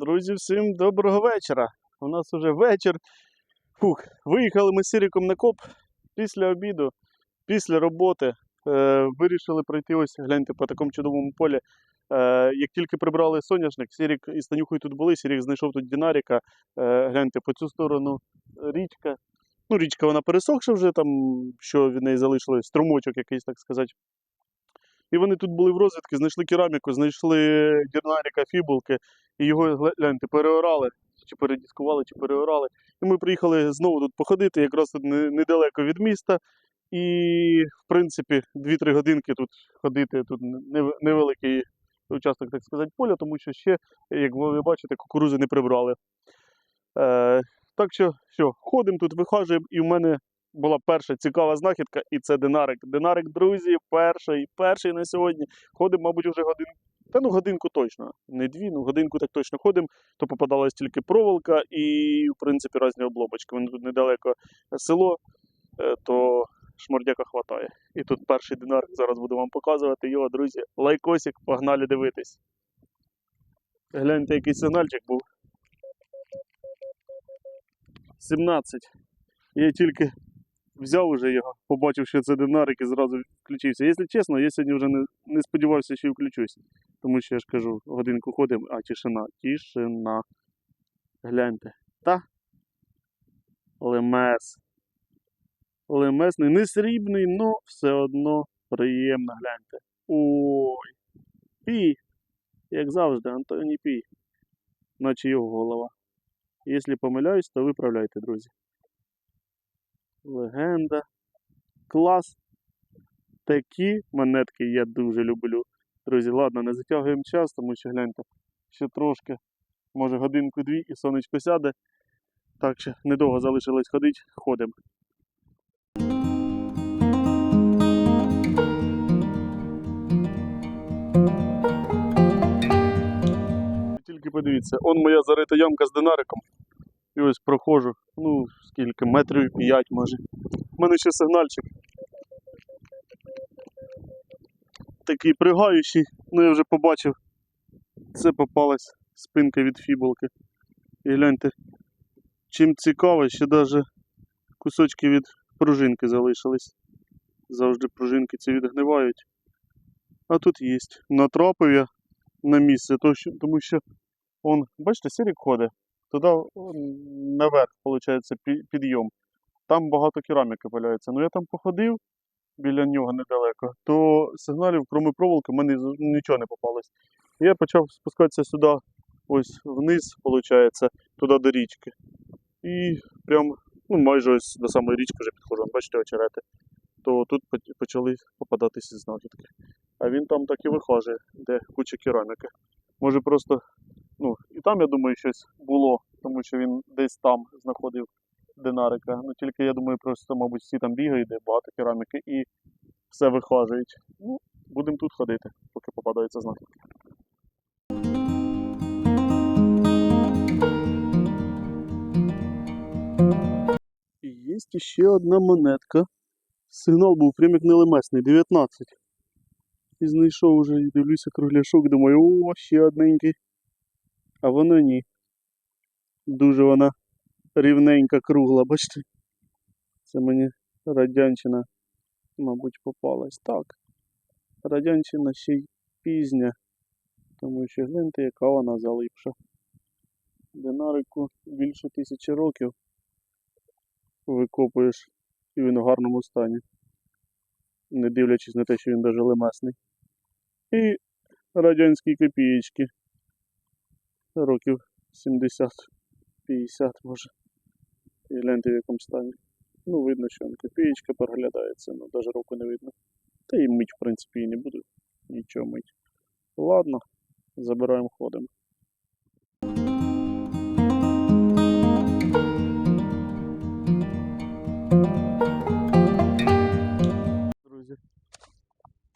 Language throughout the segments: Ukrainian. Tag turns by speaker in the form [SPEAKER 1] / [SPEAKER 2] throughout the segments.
[SPEAKER 1] Друзі, всім доброго вечора. У нас уже вечір. Фух, виїхали ми з Сіріком на коп після обіду, після роботи. Е, вирішили пройти ось, гляньте, по такому чудовому полі. Е, як тільки прибрали соняшник, Сірік і Станюхою тут були, Сірік знайшов тут Дінаріка. Е, гляньте, по цю сторону річка. Ну, річка вона пересохша вже, там, що від неї залишилось, струмочок якийсь, так сказати. І вони тут були в розвідки, знайшли кераміку, знайшли дірнаріка, фібулки, і його гляньте, переорали, чи передіскували, чи переорали. І ми приїхали знову тут походити, якраз тут недалеко від міста. І, в принципі, 2-3 годинки тут ходити, тут невеликий участок, так сказати, поля, тому що ще, як ви бачите, кукурузи не прибрали. Е, так що, що, ходимо тут, вихажуємо, і в мене була перша цікава знахідка, і це динарик. Динарик, друзі, перший, перший на сьогодні. Ходимо, мабуть, вже годин. Та ну годинку точно. Не дві, ну годинку так точно ходимо. То попадалась тільки проволока і, в принципі, різні облобочки. Воно тут недалеко село, е, то шмордяка хватає. І тут перший динарик, зараз буду вам показувати його, друзі. Лайкосик, погнали дивитись. Гляньте, який сигнальчик був. 17. Я тільки взяв уже його, побачив, що це динарик і зразу включився. Якщо чесно, я сьогодні вже не, не сподівався, що і включусь. Тому що я ж кажу, годинку ходимо, а тишина, тишина. Гляньте. Та? Лемес. Лемесний, не срібний, але все одно приємно, гляньте. Ой. Пій. Як завжди, Антоні Пій. Наче його голова. Якщо помиляюсь, то виправляйте, друзі. Легенда. Клас. Такі монетки я дуже люблю. Друзі, ладно, не затягуємо час, тому що гляньте, ще трошки, може годинку-дві і сонечко сяде. Так що недовго залишилось ходити, ходимо. Тільки подивіться, он моя зарита ямка з динариком. І ось проходжу, ну, скільки, метрів п'ять може. У мене ще сигнальчик. Такий пригаючий, ну я вже побачив. Це попалась спинка від фібулки. І гляньте, чим цікаво, ще навіть кусочки від пружинки залишились. Завжди пружинки ці відгнивають. А тут є. Натрапив я на місце, тому що он, бачите, сірік ходить. Туди наверх, виходить, підйом. Там багато кераміки валяється. Ну я там походив біля нього недалеко, то сигналів, крім проволоки, в мене нічого не попалось. Я почав спускатися сюди, ось вниз, виходить, туди до річки. І прям, ну майже ось до самої річки вже підходжу, бачите, очерети. То тут почали попадатися знахідки. А він там так і вихожує, де куча кераміки. Може просто ну, і там, я думаю, щось було, тому що він десь там знаходив динарика. Ну тільки я думаю, просто, мабуть, всі там бігають, де багато кераміки і все вихажують. Ну, будемо тут ходити, поки попадаються знахідки. Є ще одна монетка. Сигнал був як нелемесний, 19. І знайшов уже, дивлюся кругляшок, думаю, о, ще одненький. А воно ні. Дуже вона рівненька, кругла, бачите? Це мені радянщина, мабуть, попалась. Так. Радянщина ще й пізня. Тому що гляньте, яка вона залипша. Динарику більше тисячі років викопуєш і він у гарному стані. Не дивлячись на те, що він даже лемесний. І радянські копієчки років 70-50 може. І гляньте в якому стані. Ну, видно, що копієчка проглядається, ну навіть року не видно. Та і мить, в принципі, і не буду нічого мить. Ладно, забираємо ходимо. Друзі.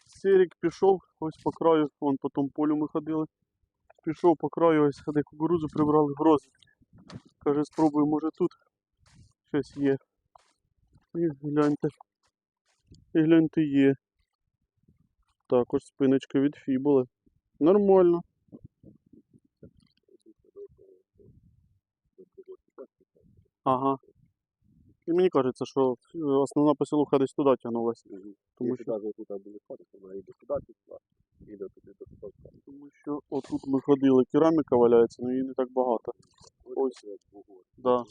[SPEAKER 1] Сірік пішов ось по краю, вон по тому полю ми ходили. Пішов по краю, ось де кукурудзу прибрали грози. Каже, спробуй, може тут щось є. І гляньте. І гляньте є. Також спиночка від фібули. Нормально. Ага. І мені кажеться, що е, основна посілуха десь туди тягнулася. Тому що
[SPEAKER 2] навіть туди були ходити, вона йде туди, туди, іде туди
[SPEAKER 1] тому що отут ми ходили, кераміка валяється, але її не так багато. Ось. Да.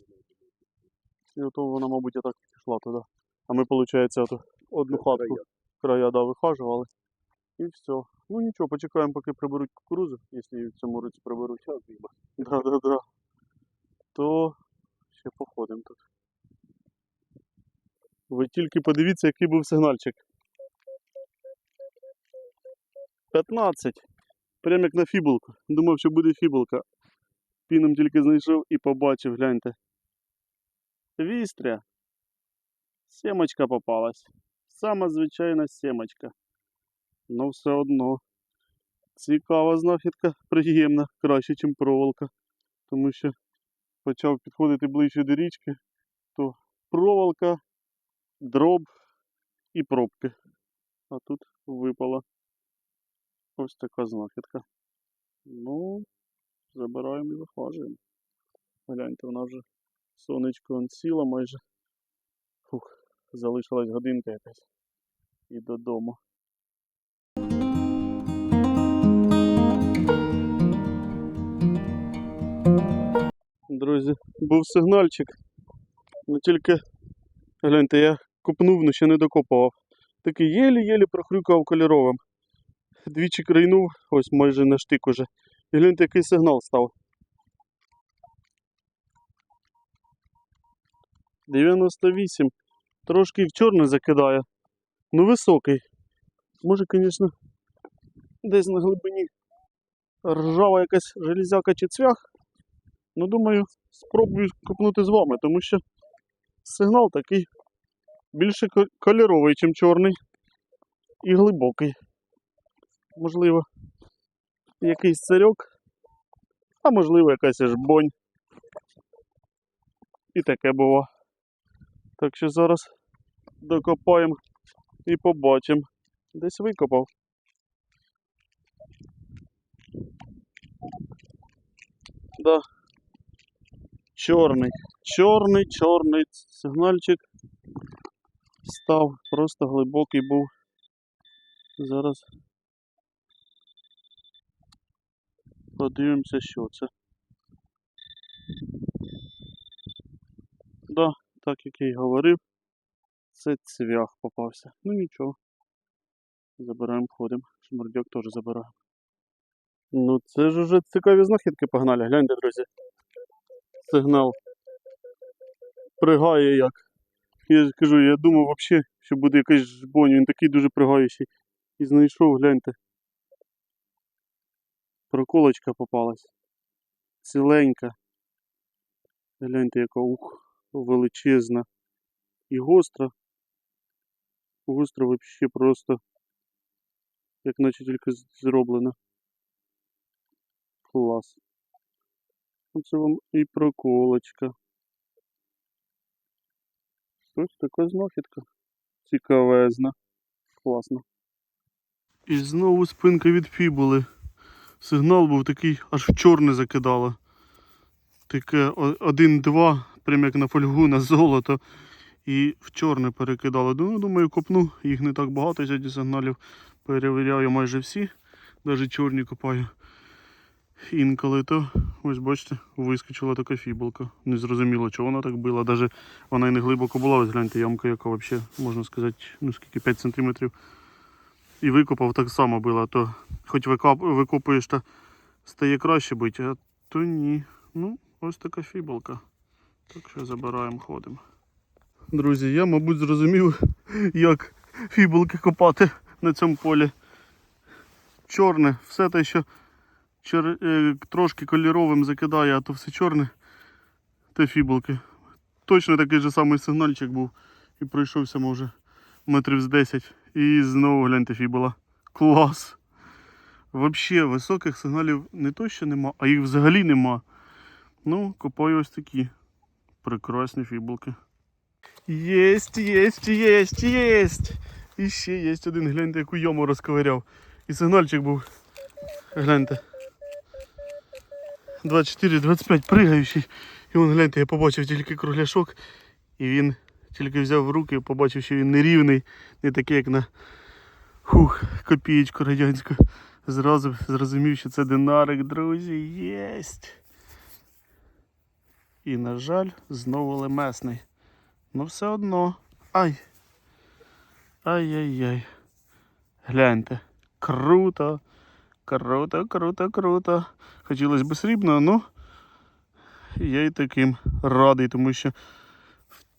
[SPEAKER 1] І ото вона, мабуть, і так пішла туди. А ми, виходить, ото одну хатку края да, вихажували. І все. Ну нічого, почекаємо, поки приберуть кукурузу, якщо її в цьому році приберуть. Да, да, да. То ще походимо тут. Ви тільки подивіться, який був сигнальчик. 15. Прямо як на фібулку. Думав, що буде фібулка. Піном тільки знайшов і побачив, гляньте. Вістря. Семочка попалась. Сама звичайна семочка. Ну все одно. Цікава знахідка, приємна, краще, ніж проволока. Тому що почав підходити ближче до річки, то проволока, дроб і пробки. А тут випала ось така знахідка. Ну, забираємо і вихважуємо. Гляньте, вона вже сонечко он сіла майже. Фух, залишилась годинка якась. І додому. Друзі, був сигнальчик. Ну тільки, гляньте, я копнув, але ще не докопував. Такий єлі-єлі прохрюкав кольоровим. Двічі крайнув, ось майже на штик уже. І гляньте, який сигнал став. 98. Трошки в чорне закидає. Ну високий. Може, звісно, десь на глибині ржава якась железяка чи цвях. Ну, думаю, спробую копнути з вами, тому що сигнал такий більше кольоровий, ніж чорний. І глибокий. Можливо, якийсь царьок, а можливо якась жбонь. І таке було. Так що зараз докопаємо і побачимо. Десь викопав. Да. Чорний. Чорний, чорний сигнальчик став. Просто глибокий був. Зараз подивимося, що це. Да, так як я й говорив, це цвях попався. Ну нічого. Забираємо, ходимо. Шмурдяк теж забираємо. Ну це ж уже цікаві знахідки погнали. Гляньте, друзі. Сигнал. Пригає як. Я кажу, я думав взагалі, що буде якийсь жбонь, він такий дуже пригаючий. І знайшов, гляньте. Проколочка попалась. Ціленька. Гляньте, яка ух, величезна. І гостра. Гостра взагалі просто. Як наче тільки зроблена. Клас. Оце вам і проколочка. Ось така знахідка. Цікавезна. Класно. І знову спинка від фібули. Сигнал був такий, аж в чорне закидало. Таке один-два, прям як на фольгу, на золото. І в чорне перекидало. Ну, думаю, копну, їх не так багато сьогодні сигналів. Перевіряю майже всі, навіть чорні копаю. Інколи то, ось бачите, вискочила така фібулка. Не зрозуміло, чого вона так била. Даже вона і не глибоко була, ось гляньте, ямка, яка взагалі, можна сказати, ну скільки 5 см. І викопав так само била, то хоч викопуєш, то стає краще бити, а то ні. Ну, ось така фібулка. Так що забираємо, ходимо. Друзі, я, мабуть, зрозумів, як фібулки копати на цьому полі. Чорне, все те, що чер... е, трошки кольоровим закидає, а то все чорне. Те фібулки. Точно такий же самий сигнальчик був. І пройшовся, може, метрів з 10. І знову гляньте фібула. Клас! Взагалі, високих сигналів не то, що нема, а їх взагалі нема. Ну, копаю ось такі прекрасні фібулки. Єсть, єсть, єсть, єсть! І ще є один, гляньте, яку йому розковиряв. І сигнальчик був. Гляньте. 24-25 пригаючий. І вон, гляньте, я побачив тільки кругляшок, і він тільки взяв в руки, побачив, що він нерівний, не такий, як на хух, копієчку радянську. Зразу зрозумів, що це динарик, друзі, єсть. І, на жаль, знову лемесний. Ну все одно. Ай. Ай-яй-яй. Гляньте. Круто. Круто, круто, круто. Хотілося б срібно, ну я і таким радий, тому що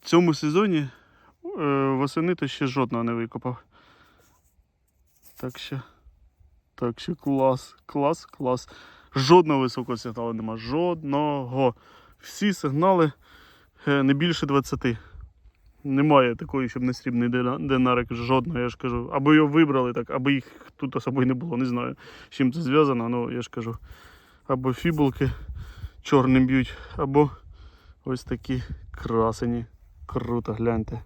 [SPEAKER 1] в цьому сезоні е, восени то ще жодного не викопав. Так що. Так що клас, клас, клас. Жодного високого сигналу нема. Жодного. Всі сигнали е, не більше 20. Немає такої, щоб не срібний дина- динарик, жодного, я ж кажу. Або його вибрали так, або їх тут особо не було. Не знаю, з чим це зв'язано, ну я ж кажу. Або фібулки чорним б'ють, або ось такі красені. Круто, гляньте.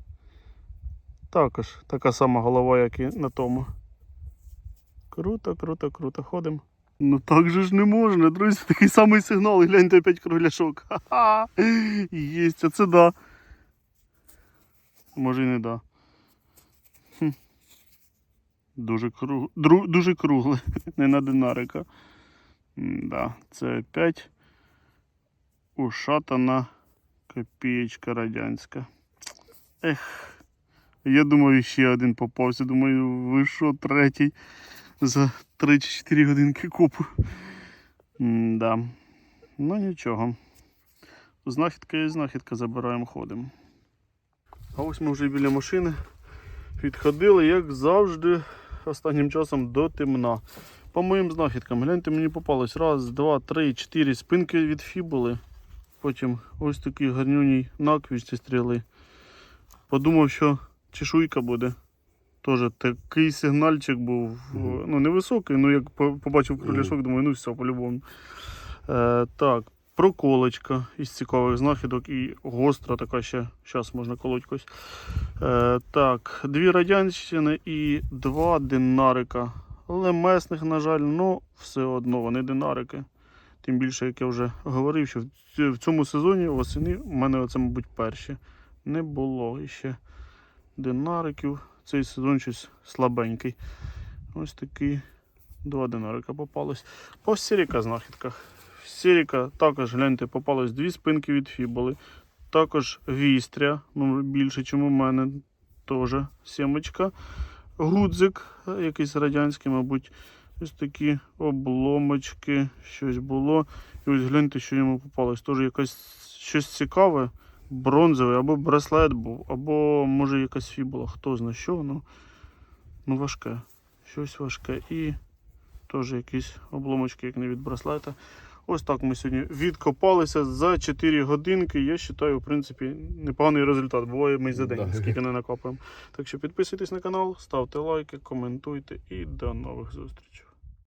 [SPEAKER 1] Також така сама голова, як і на тому. Круто, круто, круто. Ходимо. Ну так же ж не можна, друзі. Такий самий сигнал. Гляньте опять кругляшок. Ха-ха. Єсть, а це да. Може і не да. Дуже, круг... Дру... Дуже кругле, не на динарика. Да, це опять ушатана копієчка радянська. Ех. Я думаю, ще один попався. Думаю, ви що, третій за 3 чи 4 годинки купу. Да. Ну нічого. Знахідка і знахідка забираємо, ходимо. А ось ми вже біля машини відходили, як завжди, останнім часом до темна. По моїм знахідкам, гляньте, мені попалось раз, два, три, чотири спинки від фібули. Потім ось такий гарнюній наквіч ці стріли. Подумав, що чешуйка буде. Теж такий сигнальчик був. Ну, невисокий, ну як по- побачив кругляшок, думаю, ну все, по-любому. Е, так, проколочка із цікавих знахідок і гостра така ще. Зараз можна колоть когось. Е, так, дві радянщини і два динарика. Лемесних, на жаль, ну все одно вони динарики. Тим більше, як я вже говорив, що в в цьому сезоні восени в мене оце, мабуть, перші. Не було іще динариків. Цей сезон щось слабенький. Ось такі два динарика попались. По сіріка знахідках. Сіріка також, гляньте, попалось дві спинки від фібули. Також вістря, ну більше, ніж у мене. Теж сімочка. Гудзик, якийсь радянський, мабуть. Ось такі обломочки, щось було. І ось гляньте, що йому попалось. Теж якась щось цікаве, бронзовий, або браслет був, або може якась фібула, хто знає що, ну, ну важке. Щось важке. І теж якісь обломочки, як не від браслета. Ось так ми сьогодні відкопалися за 4 годинки. Я вважаю, в принципі, непоганий результат. Буває ми за день, скільки не накопаємо. Так що підписуйтесь на канал, ставте лайки, коментуйте і до нових зустрічей.